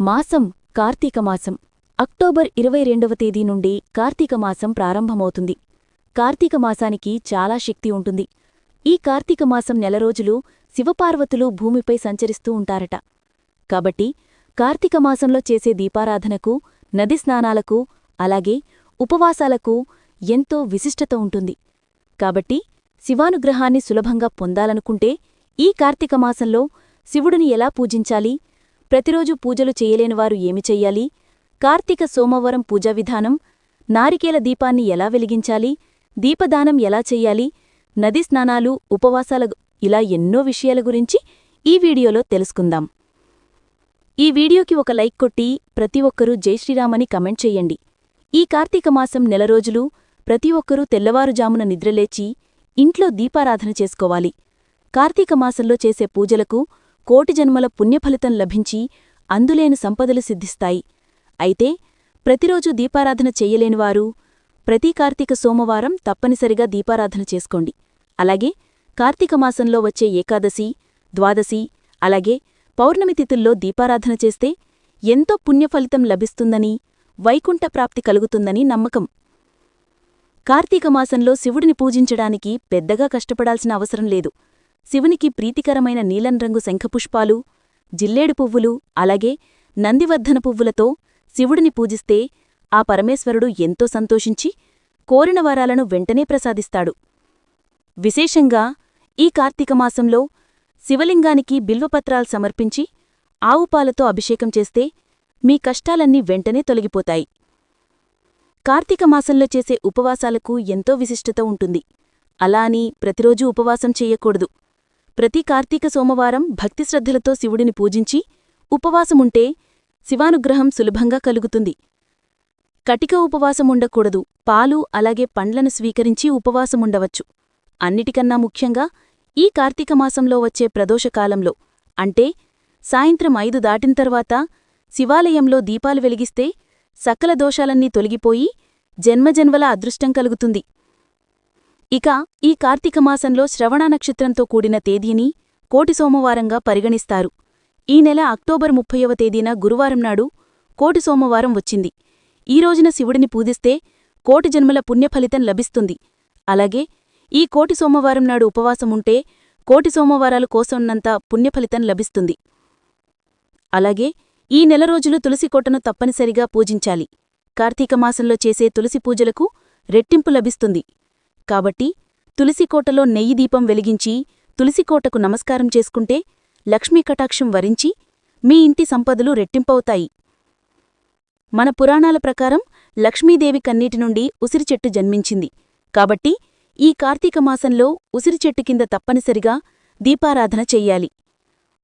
మాసం కార్తీక మాసం. అక్టోబర్ ఇరవై రెండవ తేదీ నుండి కార్తీక మాసం ప్రారంభమవుతుంది. కార్తీక మాసానికి చాలా శక్తి ఉంటుంది. ఈ కార్తీక మాసం నెల రోజులు శివపార్వతులు భూమిపై సంచరిస్తూ ఉంటారట. కాబట్టి కార్తీక మాసంలో చేసే దీపారాధనకు నది స్నానాలకు అలాగే ఉపవాసాలకు ఎంతో విశిష్టత ఉంటుంది. కాబట్టి శివానుగ్రహాన్ని సులభంగా పొందాలనుకుంటే ఈ కార్తీక మాసంలో శివుడిని ఎలా పూజించాలి ప్రతిరోజు పూజలు చేయలేనివారు ఏమి చెయ్యాలి? కార్తీక సోమవారం పూజా విధానం నారికేల దీపాన్ని ఎలా వెలిగించాలి? దీపదానం ఎలా చెయ్యాలి? నది స్నానాలు ఉపవాసాల ఇలా ఎన్నో విషయాల గురించి ఈ వీడియోలో తెలుసుకుందాం. ఈ వీడియోకి ఒక లైక్ కొట్టి ప్రతి ఒక్కరూ జై శ్రీరామని కమెంట్ చెయ్యండి ఈ కార్తీక మాసం నెల రోజులు ప్రతి ఒక్కరూ తెల్లవారుజామున నిద్రలేచి ఇంట్లో దీపారాధన చేసుకోవాలి. కార్తీక మాసంలో చేసే పూజలకు కోటి జన్మల పుణ్యఫలితం లభించి అందులేని సంపదలు సిద్ధిస్తాయి. అయితే ప్రతిరోజు దీపారాధన చెయ్యలేనివారు ప్రతి కార్తీక సోమవారం తప్పనిసరిగా దీపారాధన చేసుకోండి. అలాగే కార్తీక మాసంలో వచ్చే ఏకాదశి ద్వాదశి అలాగే పౌర్ణమి తిథుల్లో దీపారాధన చేస్తే ఎంతో పుణ్యఫలితం లభిస్తుందని వైకుంఠ ప్రాప్తి కలుగుతుందని నమ్మకం. కార్తీక మాసంలో శివుడిని పూజించడానికి పెద్దగా కష్టపడాల్సిన అవసరం లేదు. శివునికి ప్రీతికరమైన నీలం రంగు శంఖపుష్పాలు జిల్లేడు పువ్వులు అలాగే నందివర్ధన పువ్వులతో శివుడిని పూజిస్తే ఆ పరమేశ్వరుడు ఎంతో సంతోషించి కోరిన వరాలను వెంటనే ప్రసాదిస్తాడు. విశేషంగా ఈ కార్తీకమాసంలో శివలింగానికి బిల్వపత్రాలు సమర్పించి ఆవుపాలతో అభిషేకం చేస్తే మీ కష్టాలన్నీ వెంటనే తొలగిపోతాయి. కార్తీకమాసంలో చేసే ఉపవాసాలకు ఎంతో విశిష్టత ఉంటుంది. అలా అని ప్రతిరోజూ ఉపవాసం చెయ్యకూడదు ప్రతి కార్తీక సోమవారం భక్తిశ్రద్ధలతో శివుడిని పూజించి ఉపవాసముంటే శివానుగ్రహం సులభంగా కలుగుతుంది. కటిక ఉపవాసముండకూడదు. పాలు అలాగే పండ్లను స్వీకరించి ఉపవాసముండవచ్చు. అన్నిటికన్నా ముఖ్యంగా ఈ కార్తీక మాసంలో వచ్చే ప్రదోషకాలంలో అంటే సాయంత్రం ఐదు దాటిన తర్వాత శివాలయంలో దీపాలు వెలిగిస్తే సకల దోషాలన్నీ తొలగిపోయి జన్మజన్మల అదృష్టం కలుగుతుంది. ఇక ఈ కార్తీక మాసంలో శ్రవణ నక్షత్రంతో కూడిన తేదీని కోటి సోమవారంగా పరిగణిస్తారు. ఈ నెల అక్టోబర్ ముప్పైవ తేదీన గురువారం నాడు కోటి సోమవారం వచ్చింది. ఈ రోజున శివుడిని పూజిస్తే కోటి జన్మల పుణ్యఫలితం లభిస్తుంది. అలాగే ఈ కోటి సోమవారం నాడు ఉపవాసముంటే కోటి సోమవారాలు కోసన్నంత పుణ్యఫలితం లభిస్తుంది. అలాగే ఈ నెల రోజులు తులసి కోటను తప్పనిసరిగా పూజించాలి. కార్తీక మాసంలో చేసే తులసి పూజలకు రెట్టింపు లభిస్తుంది. కాబట్టి తులసికోటలో నెయ్యి దీపం వెలిగించి తులసికోటకు నమస్కారం చేసుకుంటే లక్ష్మీ కటాక్షం వరించి మీ ఇంటి సంపదలు రెట్టింపవుతాయి. మన పురాణాల ప్రకారం లక్ష్మీదేవి కన్నీటి నుండి ఉసిరిచెట్టు జన్మించింది. కాబట్టి ఈ కార్తీక మాసంలో ఉసిరిచెట్టు కింద తప్పనిసరిగా దీపారాధన చెయ్యాలి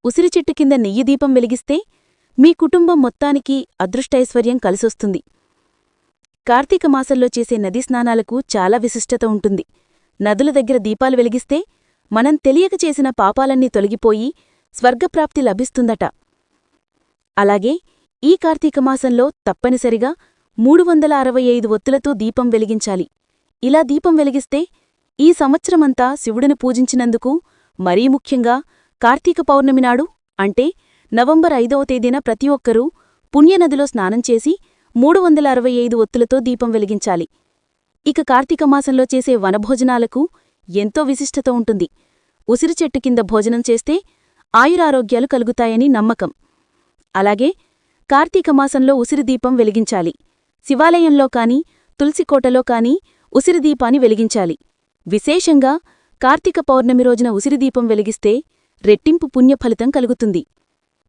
ఉసిరిచెట్టు కింద నెయ్యి దీపం వెలిగిస్తే మీ కుటుంబం మొత్తానికి అదృష్టైశ్వర్యం కలిసొస్తుంది. కార్తీక మాసంలో చేసే నదీ స్నానాలకు చాలా విశిష్టత ఉంటుంది. నదుల దగ్గర దీపాలు వెలిగిస్తే మనం తెలియక చేసిన పాపాలన్నీ తొలగిపోయి స్వర్గప్రాప్తి లభిస్తుందట. అలాగే ఈ కార్తీక మాసంలో తప్పనిసరిగా మూడు వందల అరవై ఐదు ఒత్తులతో దీపం వెలిగించాలి. ఇలా దీపం వెలిగిస్తే ఈ సంవత్సరమంతా శివుడిని పూజించినందుకు మరీ ముఖ్యంగా కార్తీక పౌర్ణమి నాడు అంటే నవంబర్ ఐదవ తేదీన ప్రతి ఒక్కరూ పుణ్యనదిలో స్నానం చేసి మూడు వందల అరవై ఐదు ఒత్తులతో దీపం వెలిగించాలి. ఇక కార్తీక మాసంలో చేసే వనభోజనాలకు ఎంతో విశిష్టత ఉంటుంది. ఉసిరి చెట్టు కింద భోజనం చేస్తే ఆయురారోగ్యాలు కలుగుతాయని నమ్మకం. అలాగే కార్తీక మాసంలో ఉసిరి దీపం వెలిగించాలి. శివాలయంలో కాని తులసికోటలో కాని ఉసిరి దీపాన్ని వెలిగించాలి. విశేషంగా కార్తీక పౌర్ణమి రోజున ఉసిరి దీపం వెలిగిస్తే రెట్టింపు పుణ్యఫలితం కలుగుతుంది.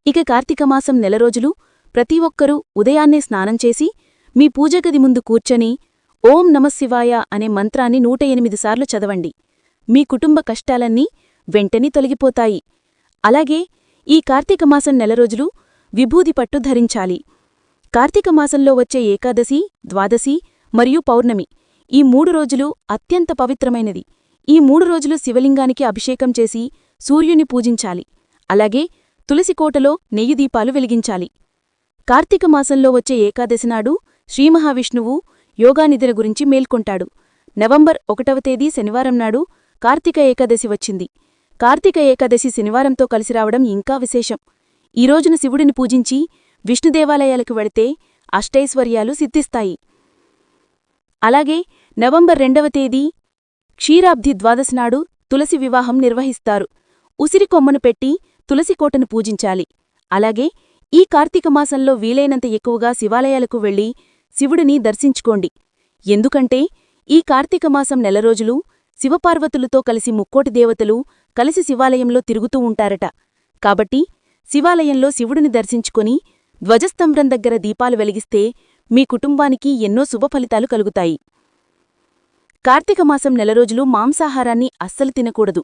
ఇక కార్తీక మాసం నెల రోజులు ప్రతి ఒక్కరూ ఉదయాన్నే స్నానం చేసి మీ పూజగది ముందు కూర్చొని ఓం నమశివాయ అనే మంత్రాన్ని నూట ఎనిమిది సార్లు చదవండి. మీ కుటుంబ కష్టాలన్నీ వెంటనే తొలగిపోతాయి. అలాగే ఈ కార్తీక మాసం నెల రోజులు విభూది పట్టు ధరించాలి. కార్తీక మాసంలో వచ్చే ఏకాదశి ద్వాదశి మరియు పౌర్ణమి ఈ మూడు రోజులు అత్యంత పవిత్రమైనది. ఈ మూడు రోజులు శివలింగానికి అభిషేకం చేసి సూర్యుని పూజించాలి. అలాగే తులసికోటలో నెయ్యి దీపాలు వెలిగించాలి. కార్తీక మాసంలో వచ్చే ఏకాదశి నాడు శ్రీమహావిష్ణువు యోగానిద్ర గురించి మేల్కొంటాడు. నవంబర్ ఒకటవ తేదీ శనివారం నాడు కార్తీక ఏకాదశి వచ్చింది. కార్తీక ఏకాదశి శనివారంతో కలిసి రావడం ఇంకా విశేషం. ఈ రోజున శివుడిని పూజించి విష్ణుదేవాలయాలకు వెళితే అష్టైశ్వర్యాలు సిద్ధిస్తాయి. అలాగే నవంబర్ రెండవ తేదీ క్షీరాబ్ది ద్వాదశి నాడు తులసి వివాహం నిర్వహిస్తారు. ఉసిరి కొమ్మను పెట్టి తులసికోటను పూజించాలి. అలాగే ఈ కార్తీక మాసంలో వీలైనంత ఎక్కువగా శివాలయాలకు వెళ్ళి శివుడిని దర్శించుకోండి. ఎందుకంటే ఈ కార్తీక మాసం నెల రోజులు శివపార్వతులతో కలిసి ముక్కోటి దేవతలు కలిసి శివాలయంలో తిరుగుతూ ఉంటారట. కాబట్టి శివాలయంలో శివుడిని దర్శించుకొని ధ్వజస్తంభం దగ్గర దీపాలు వెలిగిస్తే మీ కుటుంబానికి ఎన్నో శుభఫలితాలు కలుగుతాయి. కార్తీక మాసం నెల రోజులు మాంసాహారాన్ని అస్సలు తినకూడదు.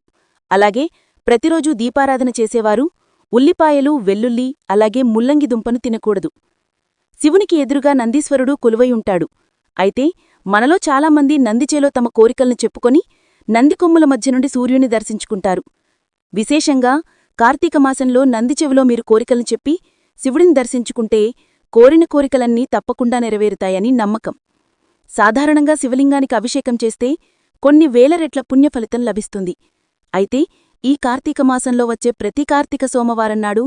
అలాగే ప్రతిరోజూ దీపారాధన చేసేవారు ఉల్లిపాయలు వెల్లుల్లి అలాగే ముల్లంగి దుంపను తినకూడదు. శివునికి ఎదురుగా నందీశ్వరుడు కొలువైయుంటాడు అయితే మనలో చాలామంది నందిచేలో తమ కోరికల్ని చెప్పుకొని నందికొమ్ముల మధ్య నుండి సూర్యుని దర్శించుకుంటారు. విశేషంగా కార్తీక మాసంలో నందిచెవిలో మీరు కోరికల్ని చెప్పి శివుడిని దర్శించుకుంటే కోరిన కోరికలన్నీ తప్పకుండా నెరవేరుతాయని నమ్మకం. సాధారణంగా శివలింగానికి అభిషేకం చేస్తే కొన్ని వేల రెట్ల పుణ్యఫలితం లభిస్తుంది. అయితే ఈ కార్తీక మాసంలో వచ్చే ప్రతి కార్తీక సోమవారం నాడు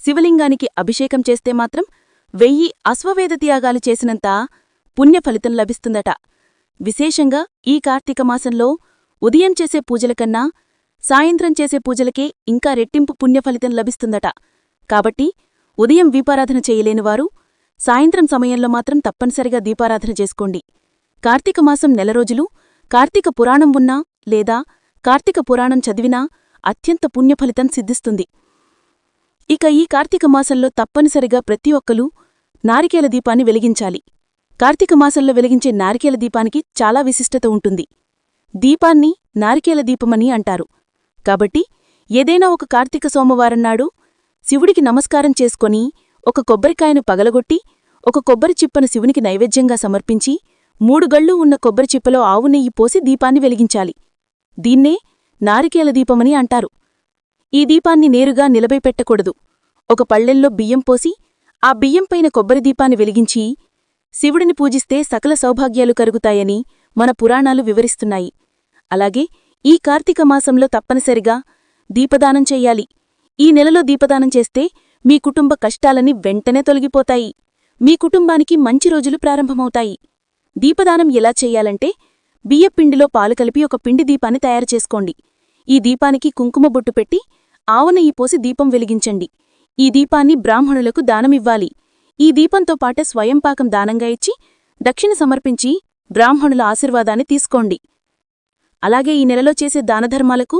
శివలింగానికి అభిషేకం చేస్తే మాత్రం వెయ్యి అశ్వవేధ త్యాగాలు చేసినంత పుణ్యఫలితం లభిస్తుందట. విశేషంగా ఈ కార్తీక మాసంలో ఉదయం చేసే పూజలకన్నా సాయంత్రం చేసే పూజలకే ఇంకా రెట్టింపు పుణ్యఫలితం లభిస్తుందట. కాబట్టి ఉదయం దీపారాధన చేయలేనివారు సాయంత్రం సమయంలో మాత్రం తప్పనిసరిగా దీపారాధన చేసుకోండి. కార్తీక మాసం నెల రోజులు కార్తీక పురాణం ఉన్నా లేదా కార్తీక పురాణం చదివినా అత్యంత పుణ్యఫలితం సిద్ధిస్తుంది. ఇక ఈ కార్తీక మాసంలో తప్పనిసరిగా ప్రతి ఒక్కరూ నారికేల దీపాన్ని వెలిగించాలి. కార్తీక మాసంలో వెలిగించే నారికేల దీపానికి చాలా విశిష్టత ఉంటుంది. దీపాన్ని నారికేల దీపమని అంటారు. కాబట్టి ఏదైనా ఒక కార్తీక సోమవారం నాడు శివుడికి నమస్కారం చేసుకొని ఒక కొబ్బరికాయను పగలగొట్టి ఒక కొబ్బరి చిప్పను శివునికి నైవేద్యంగా సమర్పించి మూడు గళ్ళు ఉన్న కొబ్బరి చిప్పలో ఆవు నెయ్యి పోసి దీపాన్ని వెలిగించాలి. దీన్నే నారికేల దీపమని అంటారు. ఈ దీపాన్ని నేరుగా నిలబైపెట్టకూడదు ఒక పళ్ళెల్లో బియ్యం పోసి ఆ బియ్యంపైన కొబ్బరి దీపాన్ని వెలిగించి శివుడిని పూజిస్తే సకల సౌభాగ్యాలు కరుగుతాయని మన పురాణాలు వివరిస్తున్నాయి. అలాగే ఈ కార్తీక మాసంలో తప్పనిసరిగా దీపదానం చెయ్యాలి ఈ నెలలో దీపదానం చేస్తే మీ కుటుంబ కష్టాలని వెంటనే తొలగిపోతాయి. మీ కుటుంబానికి మంచి రోజులు ప్రారంభమవుతాయి. దీపదానం ఎలా చెయ్యాలంటే బియ్యపిండిలో పాలు కలిపి ఒక పిండి దీపాన్ని తయారు చేసుకోండి. ఈ దీపానికి కుంకుమ బొట్టు పెట్టి ఆవనెయ్యి పోసి దీపం వెలిగించండి. ఈ దీపాన్ని బ్రాహ్మణులకు దానమివ్వాలి. ఈ దీపంతో పాటే స్వయంపాకం దానంగా ఇచ్చి దక్షిణ సమర్పించి బ్రాహ్మణుల ఆశీర్వాదాన్ని తీసుకోండి. అలాగే ఈ నెలలో చేసే దానధర్మాలకు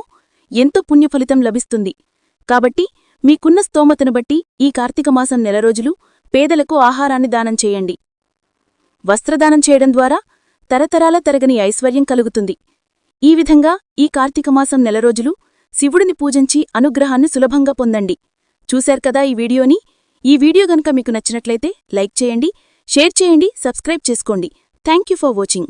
ఎంతో పుణ్యఫలితం లభిస్తుంది. కాబట్టి మీకున్న స్తోమతను బట్టి ఈ కార్తీక మాసం నెల రోజులు పేదలకు ఆహారాన్ని దానం చేయండి. వస్త్రదానం చేయడం ద్వారా తరతరాల తరగని ఐశ్వర్యం కలుగుతుంది. ఈ విధంగా ఈ కార్తీక మాసం నెల రోజులు శివుడిని పూజించి అనుగ్రహాన్ని సులభంగా పొందండి. చూశారు కదా ఈ వీడియోని? ఈ వీడియో గనుక మీకు నచ్చినట్లయితే లైక్ చేయండి షేర్ చేయండి సబ్స్క్రైబ్ చేసుకోండి. Thank for watching.